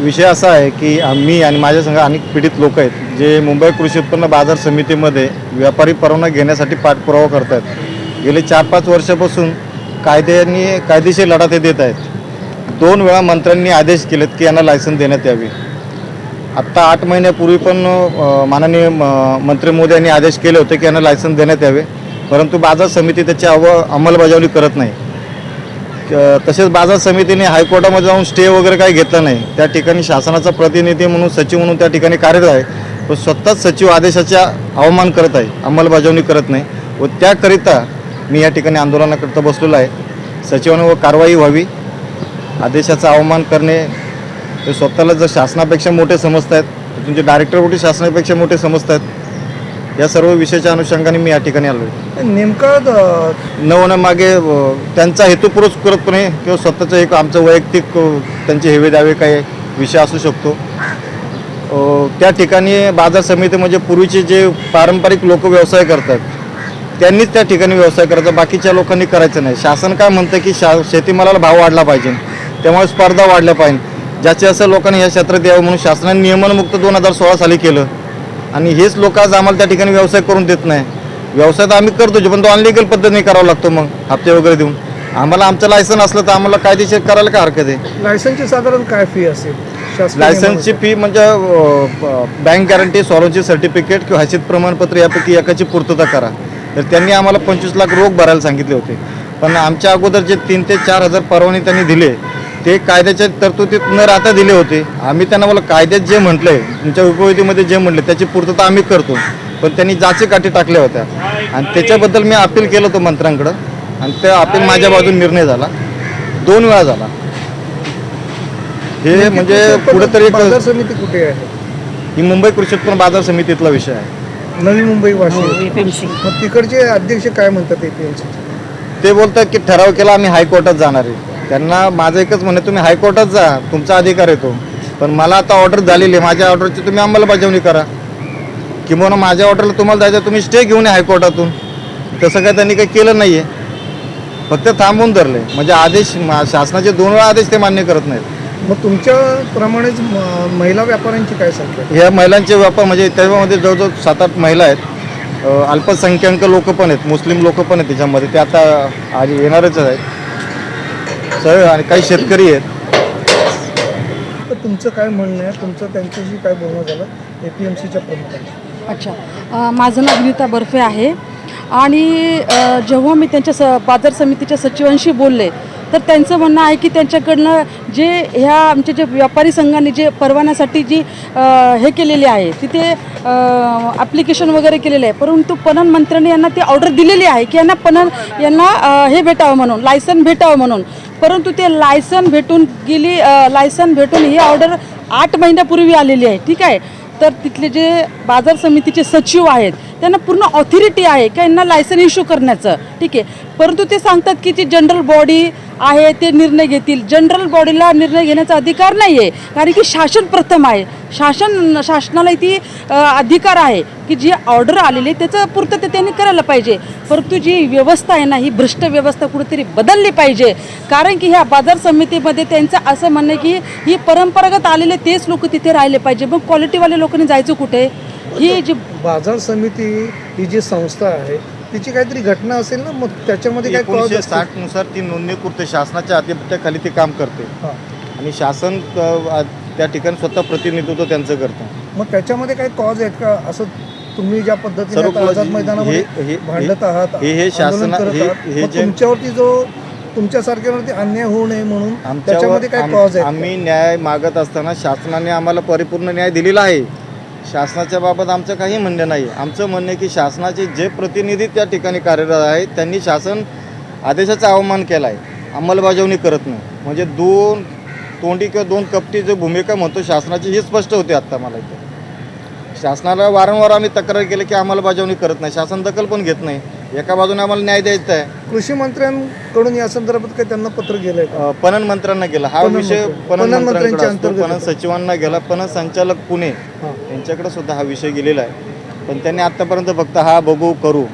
विषय असा आहे की आम्ही आणि माझ्या संघ अनेक पीडित लोक आहेत जे मुंबई कृषी उत्पन्न बाजार समितीमध्ये व्यापारी परवाना घेण्यासाठी पाठपुरावा करत आहेत गेले चार पाच वर्षापासून कायद्याने कायदेशीर लढा ते देत आहेत. दोन वेळा मंत्र्यांनी आदेश केलेत की यांना लायसन देण्यात यावे. आत्ता आठ महिन्यापूर्वी पण माननीय म- मंत्री मोदी यांनी आदेश केले होते की यांना लायसन देण्यात यावे परंतु बाजार समिती त्याची अव अंमलबजावणी करत नाही. तसेच बाजार समितीने हायकोर्टामध्ये जाऊन स्टे वगैरे काही घेतला नाही. त्या ठिकाणी शासनाचा प्रतिनिधी म्हणून सचिव म्हणून त्या ठिकाणी कार्यरत आहे. तो स्वतःच सचिव आदेशाचा अवमान करत आहे. अंमलबजावणी करत नाही. व त्याकरिता मी या ठिकाणी आंदोलनाकरता बसलेलो आहे. सचिवांवर कारवाई व्हावी. आदेशाचा अवमान करणे ते स्वतःला जर शासनापेक्षा मोठे समजत आहेत तुमचे डायरेक्टर कुठे शासनापेक्षा मोठे समजत आहेत या सर्व विषयाच्या अनुषंगाने मी या ठिकाणी आलो आहे नेमकं न होण्यामागे अ, त्यांचा हेतू पुरस्कृतपणे किंवा स्वतःचं एक आमचं वैयक्तिक अ, त्यांचे हेवे दावे काही विषय असू शकतो. अ, त्या ठिकाणी बाजार समिती म्हणजे पूर्वीचे जे पारंपरिक लोक व्यवसाय करतात त्यांनीच त्या ठिकाणी व्यवसाय करायचा. बाकीच्या लोकांनी करायचं नाही. शासन काय म्हणतं की शा शेतीमालाला भाव वाढला पाहिजे. त्यामुळे स्पर्धा वाढल्या पाहिजे. ज्याचे असं लोकांनी या क्षेत्रात यावं म्हणून शासनाने नियमनमुक्त दोन हजार सोळा साली केलं. आणि हेच लोक आज आम्हाला त्या ठिकाणी व्यवसाय करून देत नाही. व्यवसाय तर आम्ही करतो पण तो अनलिगल पद्धतीने करावा लागतो मग हप्ते वगैरे देऊन. आम्हाला आमचं लायसन असलं तर आम्हाला कायदेशीर करायला काय हरकत आहे? लायसनची साधारण काय फी असेल? लायसन्सची फी म्हणजे बँक गॅरंटी सॉलोची सर्टिफिकेट किंवा हसित प्रमाणपत्र यापैकी एकाची पूर्तता करा. तर त्यांनी आम्हाला पंचवीस लाख रोख भरायला सांगितले होते. पण आमच्या अगोदर जे तीन ते चार हजार परवाने त्यांनी दिले ते कायद्याच्या तरतुदीत न राहता दिले होते. आम्ही त्यांना मला कायद्यात जे म्हटलंय तुमच्या उपयोगितेमध्ये जे म्हटले त्याची पूर्तता आम्ही करतो. पण त्यांनी जाचे काठी टाकल्या होत्या. आणि त्याच्याबद्दल मी अपील केलं होतं मंत्र्यांकडं. आणि त्या अपील माझ्या बाजून निर्णय झाला. दोन वेळा झाला. हे म्हणजे कुठेतरी समिती कुठे आहे? ही मुंबई कृषी उत्पन्न बाजार समितीतला विषय आहे. नवी मुंबई वाशी. एपीएमसी मग तिकडचे अध्यक्ष काय म्हणतात ते बोलतात की ठराव केला आम्ही हायकोर्टात जाणार आहे. त्यांना माझं एकच म्हणणं आहे, तुम्ही हायकोर्टात जा तुमचा अधिकार येतो पण मला आता ऑर्डर झालेली आहे माझ्या ऑर्डरची तुम्ही अंमलबजावणी करा. किंवा माझ्या ऑर्डरला तुम्हाला जायचं तुम्ही स्टे घेऊन या हायकोर्टातून. तसं काय त्यांनी काही केलं नाही आहे फक्त थांबवून धरले म्हणजे आदेश शासनाचे दोन वेळा आदेश ते मान्य करत नाहीत. मग तुमच्या प्रमाणेच म- महिला व्यापाऱ्यांची काय संख्या? ह्या महिलांचे व्यापार म्हणजे त्याच्यामध्ये जवळजवळ सात आठ महिला आहेत. अल्पसंख्याक लोक पण आहेत मुस्लिम लोक पण आहेत त्याच्यामध्ये. ते आता आज येणारच आहेत. सर आणि काही शेतकरी आहेत. तर तुमचं काय म्हणणं आहे? तुमचं त्यांच्याशी काय बोलणं झालं? एपीएमसीच्या प्रमुखांशी. अच्छा. अ, माझं नाव विनिता बर्फे आहे. आणि जेव्हा मी त्यांच्या स बाजार समितीच्या सचिवांशी बोलले तर त्यांचं म्हणणं आहे की त्यांच्याकडनं जे ह्या आमच्या जे व्यापारी संघाने जे परवान्यासाठी जी हे केलेली आहे तिथे ॲप्लिकेशन वगैरे केलेलं आहे. परंतु पणन मंत्र्यांनी यांना ती ऑर्डर दिलेली आहे की यांना पणन यांना हे भेटावं म्हणून लायसन भेटावं म्हणून. परंतु ते लायसन भेटून गेली लायसन भेटून ही ऑर्डर आठ महिन्यापूर्वी आलेली आहे ठीक आहे? तर तिथले जे बाजार समितीचे सचिव आहेत त्यांना पूर्ण ऑथॉरिटी आहे का यांना लायसन इश्यू करण्याचं? ठीक आहे. परंतु ते सांगतात की जी जनरल बॉडी आहे ते निर्णय घेतील. जनरल बॉडीला निर्णय घेण्याचा अधिकार नाही आहे कारण की शासन प्रथम आहे. शासन शासनाला ती अधिकार आहे की जी ऑर्डर आलेली आहे त्याचं ते त्यांनी करायला पाहिजे. परंतु जी व्यवस्था आहे ना ही भ्रष्ट व्यवस्था कुठेतरी बदलली पाहिजे. कारण की ह्या बाजार समितीमध्ये त्यांचं असं म्हणणं आहे की ही परंपरागत आलेले तेच लोक तिथे राहिले पाहिजे. मग क्वालिटीवाले लोकांनी जायचं कुठे? ही जी बाजार समिती ही जी संस्था आहे तिची काहीतरी घटना असेल ना मग त्याच्यामध्ये काय एकोणीसशे साठनुसार ती नोंदणीकृत शासनाच्या आधिपत्याखाली ते काम करते. हां. आणि शासन अ, त्या ठिकाणी स्वतः प्रतिनिधित्व त्यांचं करतं. मग त्याच्यामध्ये काही कॉज आहेत का? असं तुम्ही ज्या पद्धतीने सर्व आता आझाद हे- मैदानामध्ये हे- हे- भांडत आहात हे- हे शासना- करत हे- आहात, हे मग जे- तुमच्यावरती जो तुमच्यासारख्यावरती अन्याय होऊ नये म्हणून आमच्यावर त्याच्यामध्ये काय आम- कॉज आहेत आम्ही न्याय मागत असताना शासनाने आम्हाला परिपूर्ण न्याय दिलेला आहे. शासनाच्या बाबत आमचं काही म्हणणं नाही आमचं म्हणणं आहे की शासनाचे जे प्रतिनिधी त्या ठिकाणी कार्यरत आहेत त्यांनी शासन आदेशाचा अवमान केला आहे अंमलबजावणी करत नाही. म्हणजे दोन तोंडी किंवा दोन कपटी जो भूमिका म्हणतो शासनाची ही स्पष्ट होते आत्ता मला इथे. शासनाला वारंवार आम्ही तक्रार केली की अंमलबजावणी करत नाही. शासन दखल पण घेत नाही. एका बाजूने आम्हाला न्याय द्यायचा आहे. कृषी मंत्र्यांकडून या संदर्भात काही त्यांना पत्र गेलंय का? अ, पणन मंत्र्यांना गेला. हा पणन विषय मंत्री- पणन पणन मंत्र्यांकडे मंत्र्यांच्या असतो. अंतर्गत पणन येतो. सचिवांना गेला. पणन संचालक पुणे हां. यांच्याकडे सुद्धा हा विषय गेलेला आहे. पण त्यांनी आतापर्यंत फक्त हा बघू करू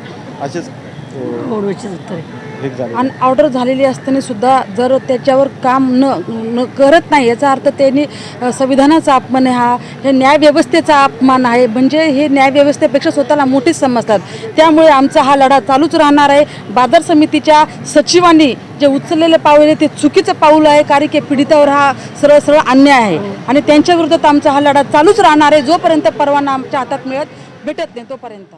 असेच. अ, ठीक झाले आणि ऑर्डर झालेली असताना सुद्धा जर त्याच्यावर काम न न करत नाही याचा अर्थ त्यांनी संविधानाचा अपमान आहे हा हे न्यायव्यवस्थेचा अपमान आहे. म्हणजे हे न्यायव्यवस्थेपेक्षा स्वतःला मोठीच समजतात. त्यामुळे आमचा हा लढा चालूच राहणार आहे. बाजार समितीच्या सचिवांनी जे उचललेलं पाऊल आहे ते चुकीचं पाऊल आहे. कारण की पीडितावर हा सरळ सरळ अन्याय आहे. आणि त्यांच्या विरोधात आमचा हा लढा चालूच राहणार आहे. जोपर्यंत परवाना आमच्या हातात मिळत भेटत नाही तोपर्यंत.